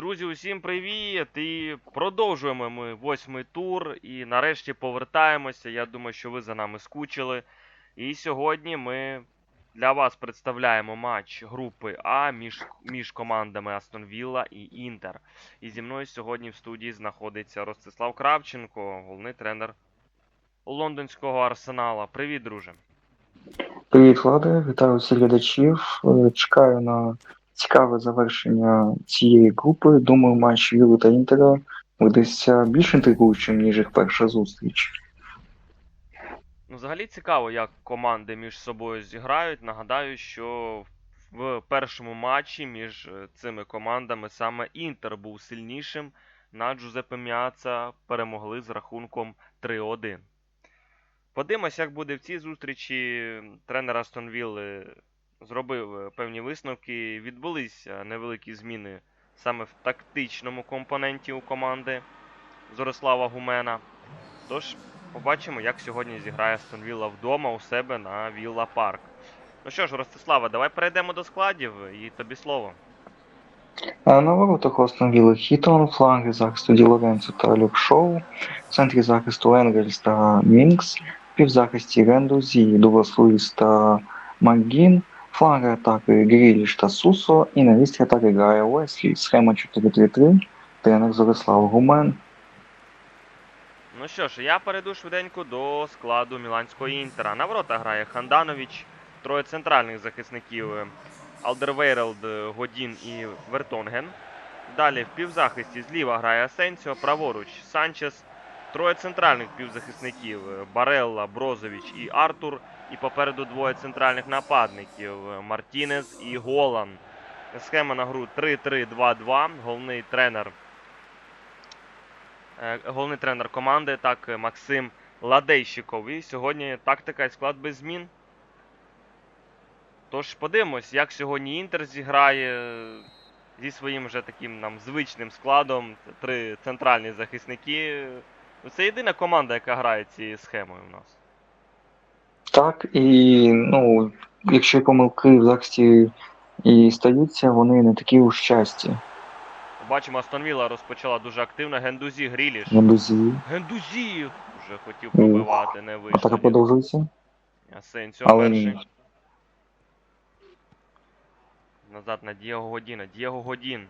Друзі, усім привіт! І продовжуємо ми восьмий тур. І нарешті повертаємося. Я думаю, що ви за нами скучили. І сьогодні ми для вас представляємо матч групи А між, між командами Астон Вілла і Інтер. І зі мною сьогодні в студії знаходиться Ростислав Кравченко, головний тренер лондонського арсенала. Привіт, друже. Привіт, Влада, вітаю всіх глядачів. Е, Чекаю на цікаве завершення цієї групи. Думаю, матч Вілли та Інтера видасться більш інтригуючим, ніж їх перша зустріч. Ну, взагалі цікаво, як команди між собою зіграють. Нагадаю, що в першому матчі між е, цими командами саме Інтер був сильнішим. На Джузеппе Міаца перемогли з рахунком 3-1. Подивимось, як буде в цій зустрічі. Тренер Астон Вілли зробив е, певні висновки. Відбулися невеликі зміни саме в тактичному компоненті у команди Зорислава Гумена. Тож, побачимо, як сьогодні зіграє Астон Вілла вдома у себе на Вілла Парк. Ну що ж, Ростислава, давай перейдемо до складів і тобі слово. На воротах Астон Вілли Хітон, фланги захисту Ді Лоренцо та Люк Шоу, в центрі захисту Енгельс та Мінкс, в півзахисті Рендузі, Дуглас Луїс та Макгін, фланги атаки Гріліш та Сусо, і на місці атаки грає Уеслі. Схема 4-3-3, тренер Зорислав Гумен. Ну що ж, я перейду швиденько до складу Міланського інтера. На ворота грає Ханданович, троє центральних захисників е, Алдервейрелд, е, Годін і Вертонген. Далі в півзахисті зліва грає Асенсіо, праворуч Санчес, троє центральних півзахисників е, Барелла, Брозович і Артур. І попереду двоє центральних нападників е, Мартінес і Голан. Схема на гру 3-3-2-2. Головний тренер Е, головний тренер команди, так, Максим Ладейщиков. І сьогодні тактика і склад без змін. Тож подивимось, як сьогодні Інтер зіграє зі своїм вже таким нам звичним складом. Три центральні захисники. Ну, Це єдина команда, яка грає цією схемою у нас. Так, і ну, якщо помилки в захисті і стаються, вони не такі уж часті. Бачимо, Астон Вілла розпочала дуже активно. Гендузі Гріліш. Гендузі. Гендузі! Вже хотів пробивати, не Атака вийшло. продовжується. Асенсіо Але перший. Назад на Дієго Годіна. Дієго Годін.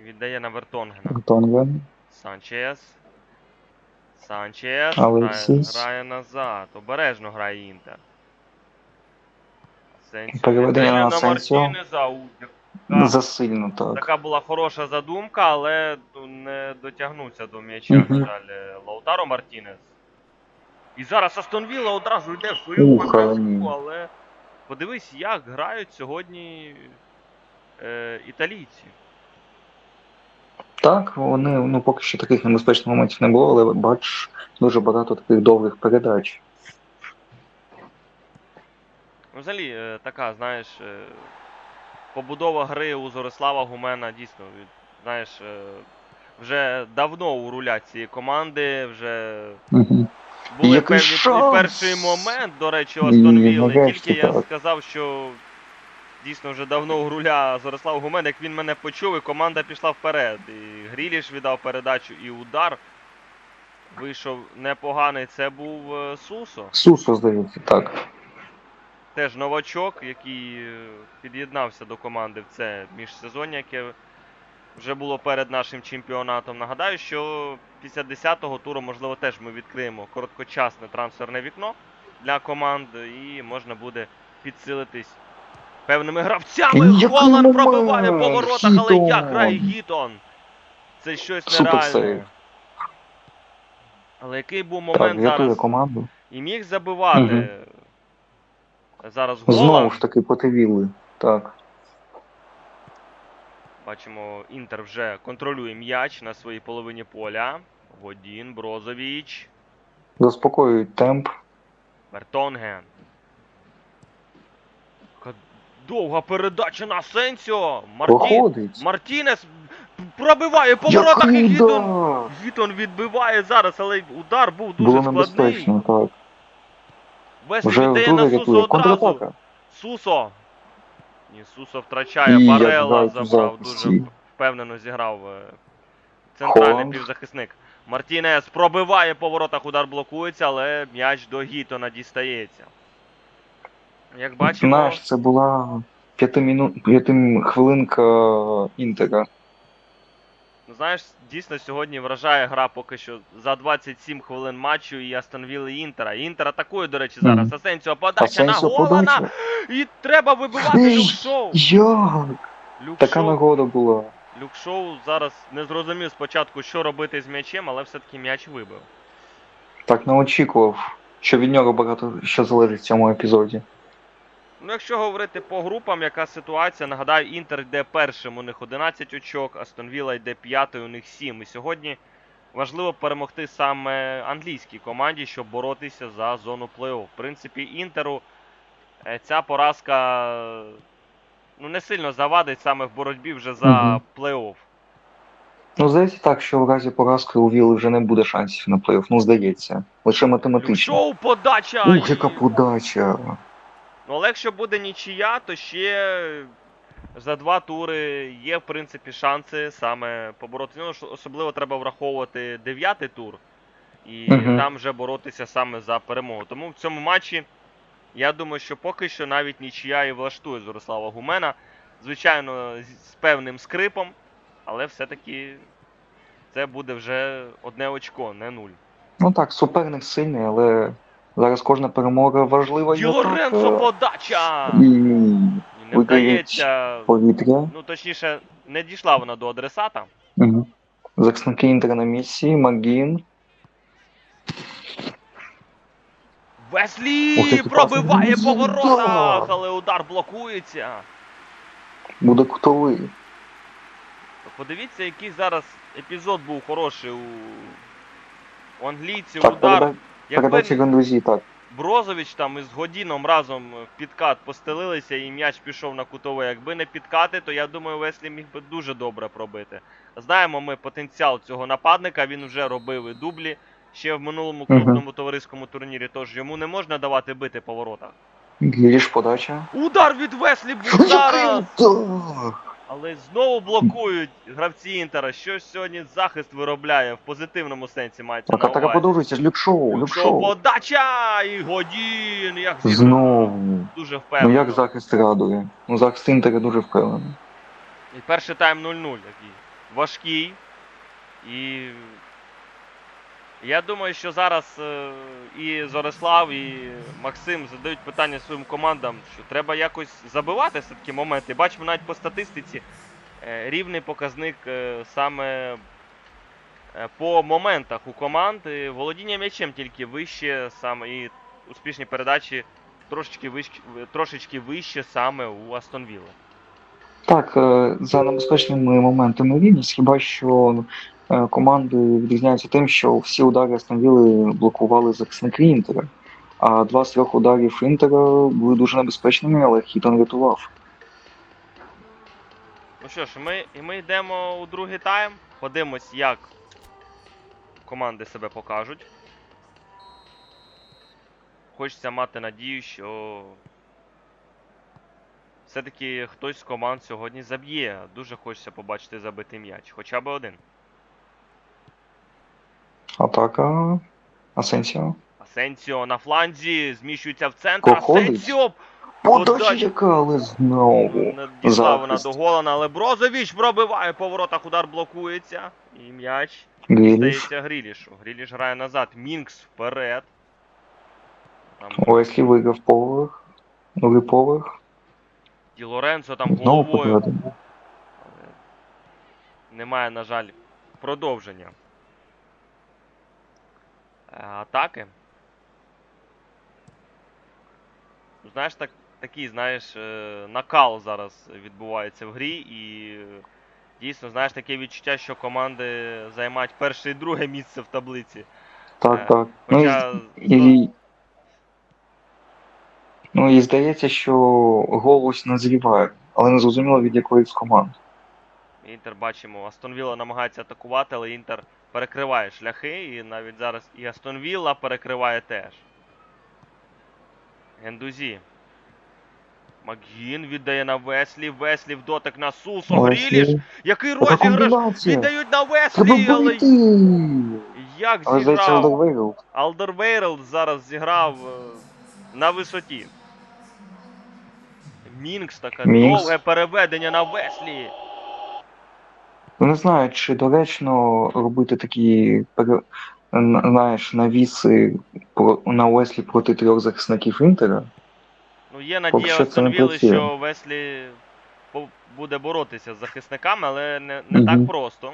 Віддає на Вертонгена. Тонген. Санчес. Санчес. Грає, грає назад. Обережно грає Інтер. Переведення на. Мартінеза. Засильно так. Така була хороша задумка, але ну, не дотягнувся до м'яча, на жаль, е, Лаутаро Мартінес. І зараз Астон Вілла одразу йде в свою але але подивись, як грають сьогодні е, італійці. Так, вони ну поки що таких небезпечних моментів не було, але бач дуже багато таких довгих передач. Ну, Взагалі, е, така, знаєш, е, побудова гри у Зорислава Гумена дійсно, знаєш, е, вже давно у руля цієї команди, вже Угу. Були Який певні шанс! перший момент, до речі, Астон Вілли. Тільки я так. сказав, що дійсно вже давно у руля Зорислав Гумен, як він мене почув, і команда пішла вперед. І Гріліш віддав передачу, і удар вийшов непоганий. Це був е, Сусо. Сусо, здається, так. Теж новачок, який е, під'єднався до команди в це міжсезоння, яке вже було перед нашим чемпіонатом. Нагадаю, що після 10-го туру, можливо, теж ми відкриємо короткочасне трансферне вікно для команд, і можна буде підсилитись певними гравцями. Який пробиває по воротах, але як грає Гітон? Це щось нереальне. Але який був момент рятує зараз? команду. І міг забивати. Мгм. Зараз Знову ж таки потивіли. Так. Бачимо, Інтер вже контролює м'яч на своїй половині поля. Годін, Брозовіч, Заспокоюють темп. Вертонген. Довга передача на Сенсіо. Марті... Проходить. Мартінес пробиває по воротах і Який Гітон. Гітон відбиває зараз, але удар був дуже Було складний. небезпечно, так. Веслі Вже віддає на вдруге Сусо рятує. одразу. Контратака. Сусо. Ні, Сусо втрачає. І як у забрав дуже впевнено зіграв е, центральний Холланд. півзахисник. Мартінес пробиває по воротах, удар блокується, але м'яч до Гітона дістається. Як бачимо, Знаєш, це була п'ятихвилинка Інтера. ну, знаєш, дійсно сьогодні вражає гра поки що за 27 хвилин матчу і Астон Вілли Інтера. Інтер атакує, до речі, зараз. Мгм. Асенсіо подача на Голана. І треба вибивати Люкшоу. Як? Люк Така Шоу- нагода була. Люк Шоу зараз не зрозумів спочатку, що робити з м'ячем, але все-таки м'яч вибив. Так не очікував, що від нього багато що залежить в цьому епізоді. Ну, якщо говорити по групам, яка ситуація, нагадаю, Інтер йде першим, у них 11 очок, Астон Вілла йде п'ятою, у них 7. І сьогодні важливо перемогти саме англійській команді, щоб боротися за зону плей-офф. В принципі, Інтеру е, ця поразка ну, не сильно завадить саме в боротьбі вже за плей-офф. Ну, здається так, що в разі поразки у Вілли вже не буде шансів на плей-офф. Ну, здається. Лише математично. Шоу подача! Ух, яка подача! Ну, але якщо буде нічия, то ще за два тури є, в принципі, шанси саме поборотися. Ну, особливо треба враховувати дев'ятий тур і Мгм. там вже боротися саме за перемогу. Тому в цьому матчі я думаю, що поки що навіть нічия і влаштує Зорислава Гумена. Звичайно, з певним скрипом, але все-таки це буде вже одне очко, не нуль. Ну так, суперник сильний, але зараз кожна перемога важлива Лоренцо подача! і І не вдається. повітря. Ну, точніше, не дійшла вона до адресата. Угу. Захисники Інтера на місці, Магін. Веслі який пробиває по воротах, але удар блокується. Буде кутовий. Подивіться, який зараз епізод був хороший у, у англійців. Так, удар. Переда... передача Якби Гандузі, так. Брозович там із Годіном разом в підкат постелилися і м'яч пішов на кутовий. Якби не підкати, то я думаю, Веслі міг би дуже добре пробити. Знаємо ми потенціал цього нападника, він вже робив і дублі ще в минулому клубному товариському турнірі, тож йому не можна давати бити по воротах. Гіріш подача. Удар від Веслі удар! Але знову блокують гравці Інтера. Що ж сьогодні захист виробляє в позитивному сенсі мається Так, на атака так продовжується, Люкшоу, Шоу Люкшоу. подача! І Годін! Як. Знову. Дуже Ну впевнено. як захист радує. Ну захист Інтера дуже впевнений. І перший тайм 0-0 такий. Важкий. І. Я думаю, що зараз е, і Зорислав, і Максим задають питання своїм командам, що треба якось забивати все-таки моменти. Бачимо навіть по статистиці е, рівний показник е, саме по моментах у команд. І Володіння м'ячем тільки вище саме і успішні передачі трошечки вище, трошечки вище саме у Астон Вілли. Так, за небезпечними моментами рівність, хіба що е, команди відрізняються тим, що всі удари Астонвіли блокували захисники Інтера. А два з трьох ударів Інтера були дуже небезпечними, але Хітон рятував. Ну що ж, ми, і ми йдемо у другий тайм. Подивимось, як команди себе покажуть. Хочеться мати надію, що все-таки хтось з команд сьогодні заб'є. Дуже хочеться побачити забитий м'яч. Хоча б один. Атака Асенсіо. Асенсіо на фланзі, зміщується в центр. Проходить. Асенсіо! Подача яка, але знову. Дійшла вона до Голана, але Брозович пробиває по воротах, удар блокується. І м'яч Гріліш. Здається, Грілішу. Гріліш грає назад. Мінкс вперед. Там Уеслі виграв поверх. Поверх. Ді Лоренцо там головою. Немає, на жаль, продовження. Е, Атаки. Знаєш, так, такий, знаєш, е, накал зараз відбувається в грі, і дійсно, знаєш, таке відчуття, що команди займають перше і друге місце в таблиці. Е, Так, так. Ну, і, і, ну і здається, що голос назріває, але не зрозуміло від якої з команд. Інтер бачимо, Астон Вілла намагається атакувати, але Інтер перекриває шляхи, і навіть зараз і Астон Вілла перекриває теж. Гендузі. Макгін віддає на Веслі. Веслі в дотик на Сусо. Гріліш. Який розіграш! Віддають на Веслі, але як зіграв? Алдервейрл зараз зіграв е, на висоті. Мінкс таке довге переведення на Веслі. Ну, Не знаю, чи доречно робити такі знаєш, навіси на Уеслі проти трьох захисників Інтера. Ну, є надія що це не Астон Вілли, працює. що Веслі буде боротися з захисниками, але не, не Мгм. так просто.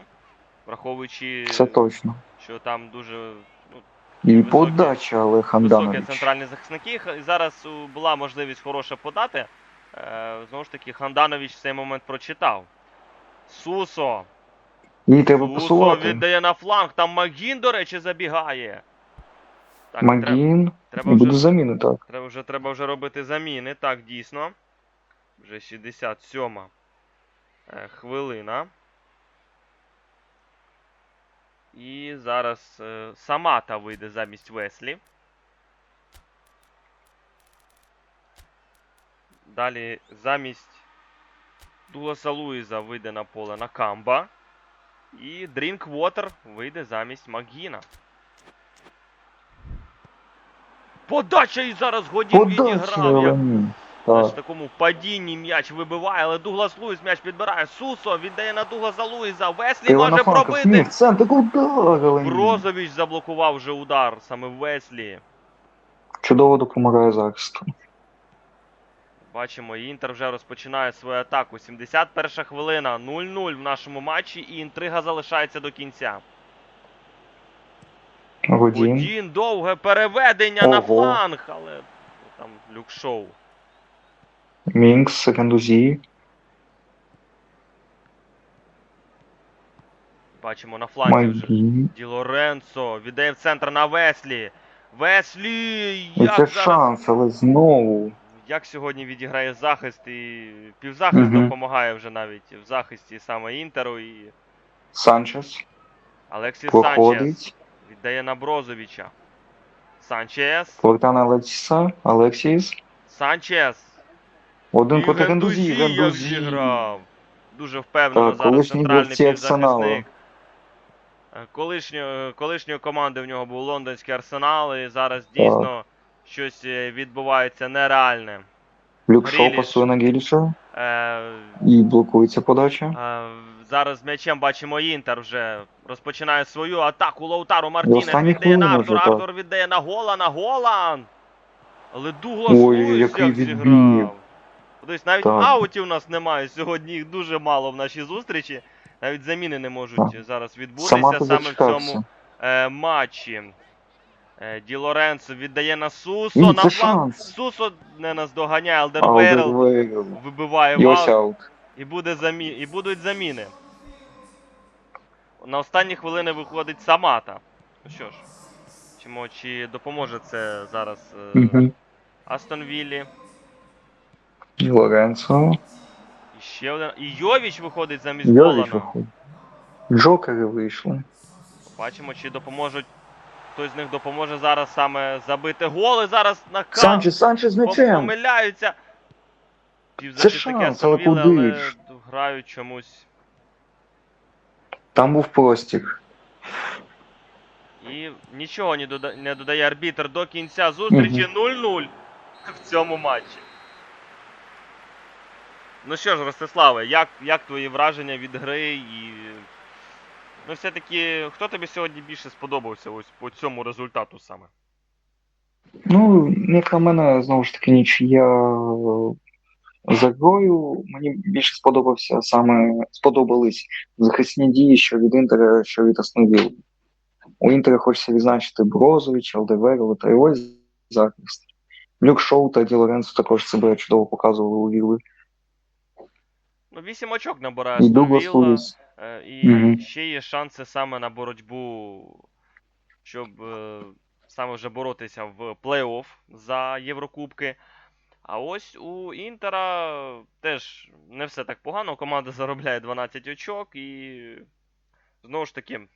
Враховуючи, Це точно. що там дуже ну, І високі- подача високі Ханданович. центральні захисники. І зараз була можливість хороша подати. Е, знову ж таки, Ханданович в цей момент прочитав. Сусо. Їй треба Сусо посувати. віддає на фланг. Там Магін, до речі, забігає. Так, треба, Магін. треба І вже заміни, так. Треба вже, треба вже робити заміни. Так, дійсно. Вже 67 е, хвилина. І зараз е, Самата вийде замість Веслі. Далі замість Дугласа Луїза вийде на поле Накамба. І Дрінквотер вийде замість Макгіна. Подача і зараз Годін Подача, відіграв. Як Так. в такому падінні м'яч вибиває, але Дуглас Луїс м'яч підбирає. Сусо віддає на Дугласа Луїза. Веслі може Івано-Франківськ. Пробити. Брозович заблокував вже удар саме Веслі. Чудово допомагає захисту. Бачимо, Інтер вже розпочинає свою атаку. 71 хвилина, 0-0 в нашому матчі, і інтрига залишається до кінця. Годін. Один довге переведення на фланг, але там люкшоу. Мінкс, Рендузі. Бачимо на фланзі вже. Ді Лоренцо віддає в центр на Веслі. Веслі! Як це зараз шанс, але знову. Як сьогодні відіграє захист і півзахист Мгм. допомагає вже навіть в захисті саме Інтеру і Санчес Алексіс Санчес віддає на Брозовича. Санчес. Фортан Алексіса. Алексіс. Санчес. Один І проти Рендузі. зіграв. Дуже впевнено Так, зараз центральний півзахисник. Колишньої, колишньої команди в нього був лондонський арсенал, і зараз дійсно щось е, відбувається нереальне. Люк Шоу пасує на Гіліша. Е, І блокується подача. Е, Зараз м'ячем бачимо Інтер вже розпочинає свою атаку Лоутару Мартінес віддає на Артур. Артур віддає на Голан, на Голан. Але Дуглас Ой, який зіграв. Тобто навіть Так. аутів у нас немає. Сьогодні їх дуже мало в нашій зустрічі. Навіть заміни не можуть Так. зараз відбутися саме в цьому е, матчі. Е, Ді Лоренцо віддає на Сусо. Ні, на це шанс. Сусо не наздоганяє, Алдервейрл Алдервейрл. вибиває вал. І, буде замі... і будуть заміни. На останні хвилини виходить Самата. Ну що ж, чимо, чи допоможе це зараз е... Астон Віллі. І Лоренцо. І ще один. І Йовіч виходить замість Йовіч Голана. виходить. Джокери вийшли. Бачимо, чи допоможуть. Хтось з них допоможе зараз саме забити голи. Зараз на кам. Санчес, Санчес м'ячем. Помиляються. Це шанс, але куди але ж? грають чомусь. Там був простір. І нічого не, дода... не додає арбітр до кінця зустрічі 0-0 в цьому матчі. Ну що ж, Ростиславе, як, як твої враження від гри і. Ну, все-таки, хто тобі сьогодні більше сподобався ось по цьому результату саме? Ну, як на мене, знову ж таки, нічия е, за грою. Мені більше сподобався саме сподобались захисні дії, що від Інтера, що від Основіл. У Інтера хочеться відзначити Брозович, Алдеверова та його захист. Люк Шоу та Ді Лоренцо також себе чудово показували у Вілли. Ну, 8 очок набирає І Дуглас Луїс. Е, І Мгм. ще є шанси саме на боротьбу, щоб е, саме вже боротися в плей-офф за Єврокубки. А ось у Інтера теж не все так погано. Команда заробляє 12 очок і знову ж таки.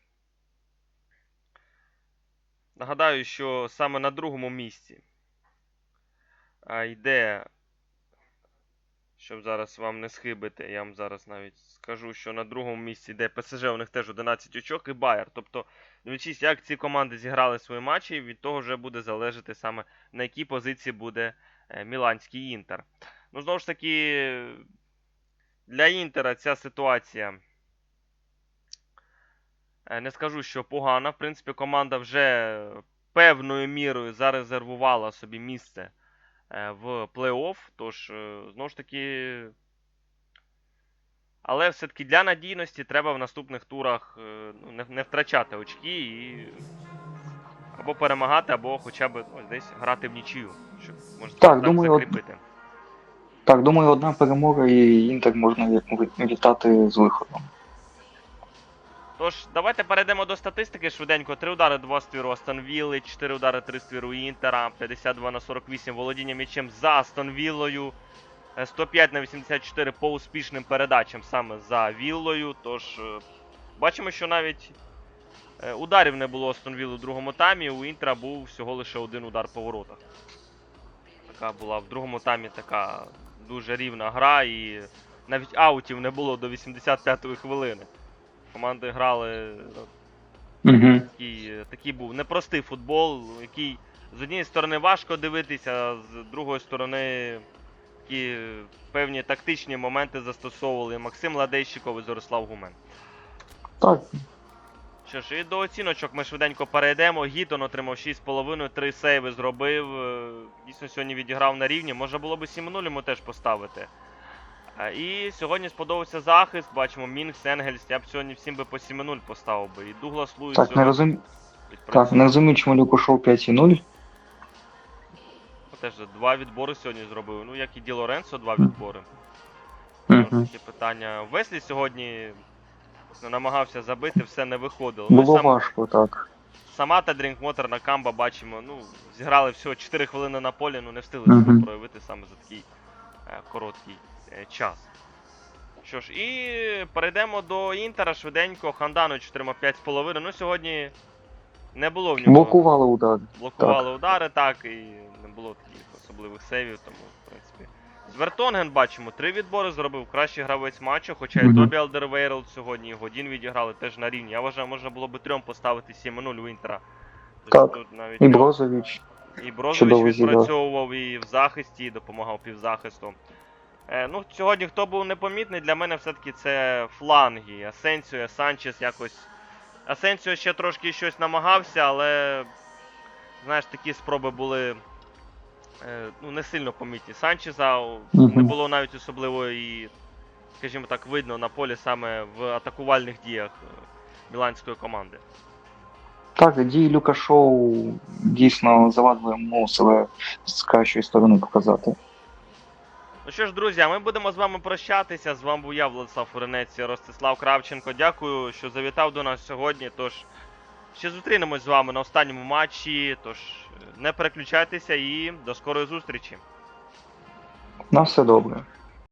Нагадаю, що саме на другому місці йде Щоб зараз вам не схибити, я вам зараз навіть скажу, що на другому місці йде ПСЖ, у них теж 11 очок і Байер. Тобто, дивлячись, як ці команди зіграли свої матчі, від того вже буде залежати саме на якій позиції буде е, Міланський Інтер. Ну, знову ж таки, для Інтера ця ситуація. е, Не скажу, що погана. В принципі, команда вже певною мірою зарезервувала собі місце в плей-офф. Тож, е, знову ж таки. Але все-таки для надійності треба в наступних турах е, ну, не, не втрачати очки і або перемагати, або хоча б ось десь грати в нічию, щоб можна Так, думаю, закріпити. Так, думаю, одна перемога і Інтер можна ві- вітати з виходом. Тож, давайте перейдемо до статистики швиденько. Три удари, два ствіру Астон Вілли, 4 удари, 3 ствіру Інтера, 52 на 48 володіння м'ячем за Астон Віллою, е, 105 на 84 по успішним передачам саме за Віллою. Тож, е, бачимо, що навіть е, ударів не було Астон Вілли в другому таймі, у Інтера був всього лише один удар по воротах. Така була в другому таймі така дуже рівна гра, і навіть аутів не було до 85-ї хвилини. Команди грали Угу. такий, е, такий був непростий футбол, який з однієї сторони важко дивитися, а з другої сторони такі е, певні тактичні моменти застосовували Максим Ладейщиков і Зорислав Гумен. Так, Що ж, і до оціночок ми швиденько перейдемо. Гітон отримав 6,5, 3 сейви зробив. Дійсно, сьогодні відіграв на рівні. Можна було б 7-0 йому теж поставити. Е, І сьогодні сподобався захист. Бачимо Мінкс, Енгельс. Я б сьогодні всім би по 7-0 поставив би. І Дуглас Луїс так, не розумію. Так, не розумію, чому Люк ушов 5,0. Теж два відбори сьогодні зробив. Ну, як і Ді Лоренцо, два відбори. Угу. Такі питання. Веслі сьогодні намагався забити, все не виходило. Ну, Було сам- важко, так. Сама та Дрінкмотор на Камба бачимо, ну, зіграли всього 4 хвилини на полі, ну не встигли Мгм. себе проявити саме за такий е, короткий час. Що ж, і перейдемо до Інтера швиденько. Ханданович отримав 5,5. Ну, сьогодні не було в нього. Блокували удар. блокували удари, так, і не було таких особливих сейвів, тому, в принципі. Звертонген бачимо, три відбори зробив кращий гравець матчу, хоча і Тобі Алдервейрл сьогодні і Годін відіграли теж на рівні. Я вважаю, можна було б трьом поставити 7-0 у Інтера. Так. тут навіть І Брозович. і Брозович чудово зіграв. відпрацьовував і в захисті, і допомагав півзахисту. Е, ну, сьогодні хто був непомітний, для мене все-таки це фланги. Асенсіо, Санчес якось. Асенсіо ще трошки щось намагався, але знаєш, такі спроби були е, ну, не сильно помітні. Санчеса не було навіть особливо і, скажімо так, видно на полі саме в атакувальних діях е, міланської команди. Так, дії Люка Шоу дійсно завадили йому себе з кращої сторони показати. Ну що ж, друзі, ми будемо з вами прощатися. З вами був я, Владислав Фуренець Ростислав Кравченко. Дякую, що завітав до нас сьогодні. Тож ще зустрінемось з вами на останньому матчі. Тож не переключайтеся і до скорої зустрічі. На все добре.